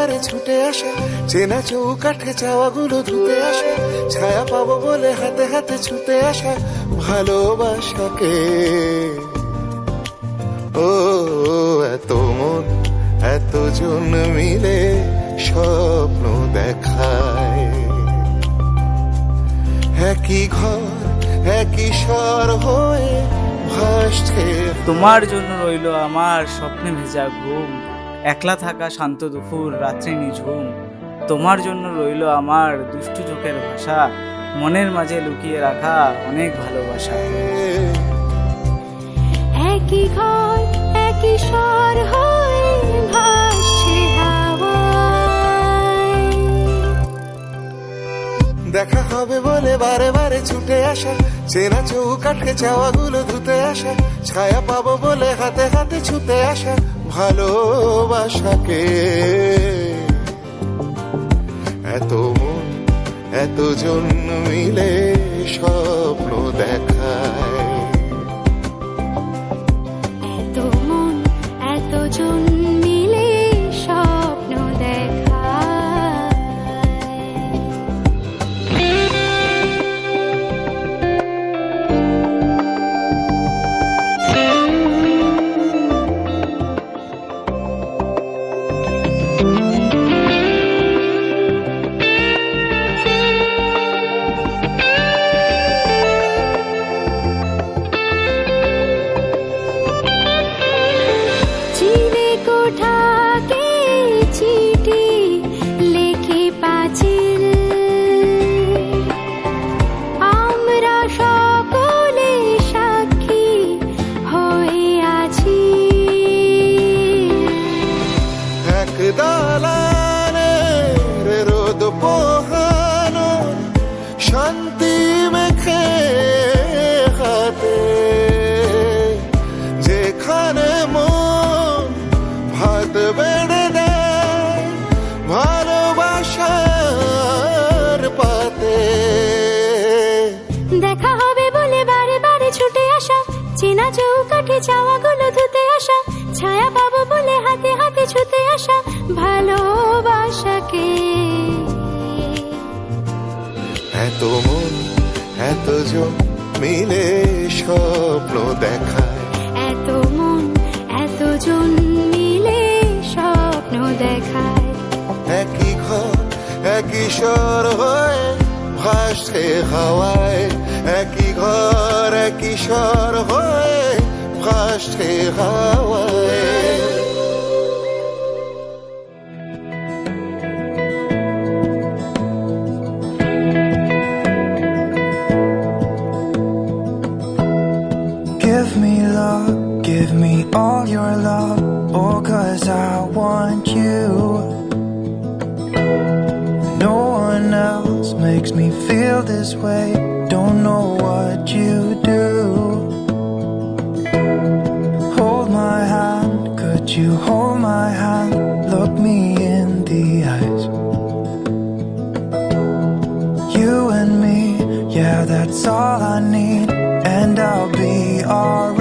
বারে ছুটে আসা। চেনা চৌকাঠে চাওয়াগুলো ধুতে আসা। ছায়া পাবো বলে হাতে হাতে ছুটে আসা ভালোবাসাকে। ও, এত মন, এত জন মিলে স্বপ্ন দেখায়। একই ঘর, একই স্বর হয়ে তোমার জন্য রইল আমার স্বপ্নে ভেজা ঘুম। একলা থাকা শান্ত দুপুর রাত্রি নিঝুম তোমার জন্য রইল আমার দুষ্টু চোখের ভাষা মনের মাঝে লুকিয়ে রাখা অনেক ভালোবাসা। একই ঘর একই স্বর হয়ে ভাসছে দেখা হবে বলে বারে বারে ছুটে আসা চেনা চৌকাঠে চাওয়াগুলো ধুতে আসা ছায়া পাবো বলে হাতে হাতে ছুতে আসা ভালোবাসাকে। এত এত জন্য মিলে স্বপ্ন দেখায়। শান্তি মেখে হাতে যেখানে মন ভাত বেড়ে দেয় ভালোবাসার পাতে দেখা হবে বলে বারে বারে ছুটে আসা, চেনা চৌকাঠে চাওয়াগুলো ধুতে আসা, ছায়া পাবো বলে হাতে হাতে ছুতে আসা ভালোবাসাকে। এত মন এত জন মিলে স্বপ্ন দেখায়। এত মন এত জন মিলে স্বপ্ন দেখায়। একই ঘর একই স্বর হয়ে ভাসছে হাওয়ায়। একই ঘর একই স্বর হয়ে ভাসছে হাওয়ায়। Give me love, give me all your love, oh, cause I want you. No one else makes me feel this way, don't know what you do. Hold my hand, could you hold my hand? Look me in the eyes. You and me, yeah, that's all I need, I'll be alright.